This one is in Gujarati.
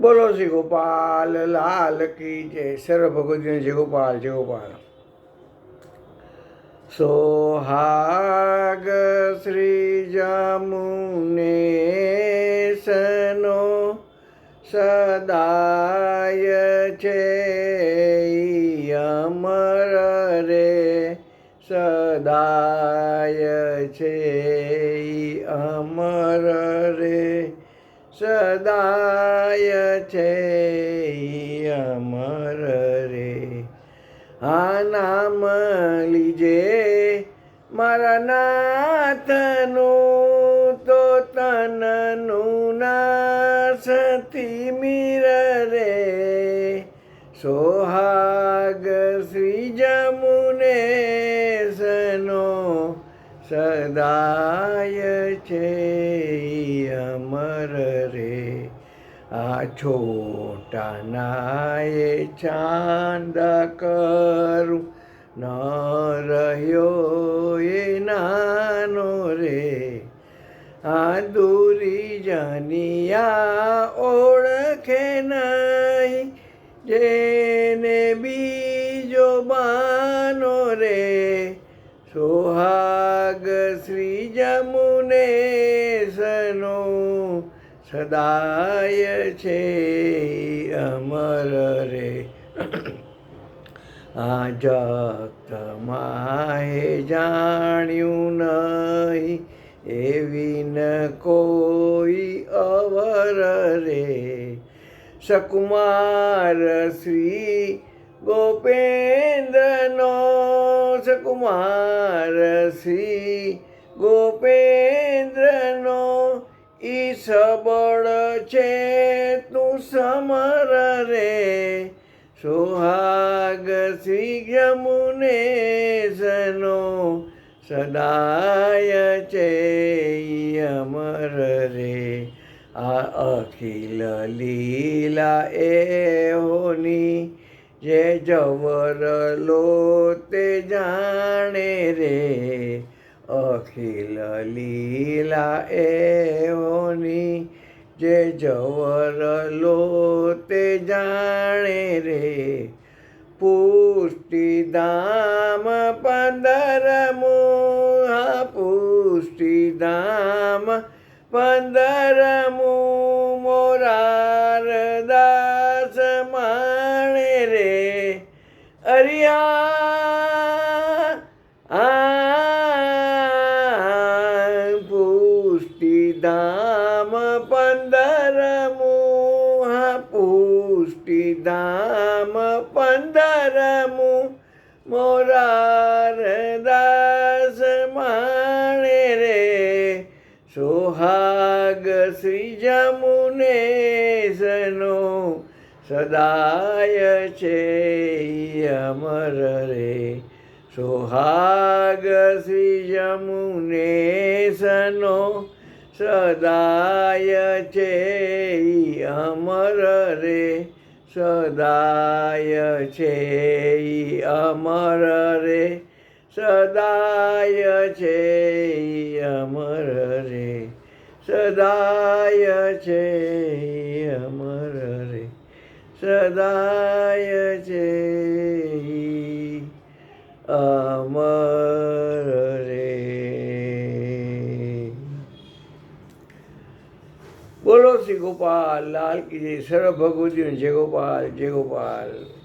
બોલો શ્રી ગોપાલ, લાલ કી જય. સર્વ ભગવતી જય ગોપાલ જય ગોપાલ. સોહાગ શ્રી જમુને સનો સદાય છે અમર રે. સદાય છે અમર રે. સદાય છે અમર રે. આ નામ લીજે મારા નાથનું તો તનનું નાસતી મીર રે. સોહાગ શ્રી જમુને સદાય છે અમર રે. આ છોટા નાય ચાંદ કરું, ન રહ્યો એ નાનો રે. આ દૂરી જનિયા ઓળખે નહીં જેને સોહાગ શ્રી જમુને સનો સદાય છે અમર રે. આ જગતમાએ જાણ્યું નહીં એવી ન કોઈ અવર રે. સકુમાર શ્રી ગોપેન્દ્રનો સકુમાર શ્રી ગોપેન્દ્રનો ઈ સબળ છે તું સમર રે. સુહાગ શ્રી જમુને સનો સદાય છે અમર રે. આ અખિલ લીલા એ હોની જે જવર લો તે જાણે રે. અખિલ લીલા એઓની જે જવર લો તે જાણે રે. પુષ્ટિધામ પંદરમું પુષ્ટિધામ પંદરમું મોરાર અરિયા પુષ્ટિધામ પંદરમું પુષ્ટિધામ પંદરમું મોરાર દાસ માણે રે સોહાગ શ્રી જમુને સનો સદાય છે અમર રે. સોહાગ શ્રી જમુને સનો, સદાય છે અમર રે. સદાય છે અમર રે. સદાય છે અમર રે. સદાય છે અમર સદાય છે. અમર રે. બોલો શ્રી ગોપાલ, લાલ કી જય. સર્વ ભગવતી જય ગોપાલ જય ગોપાલ.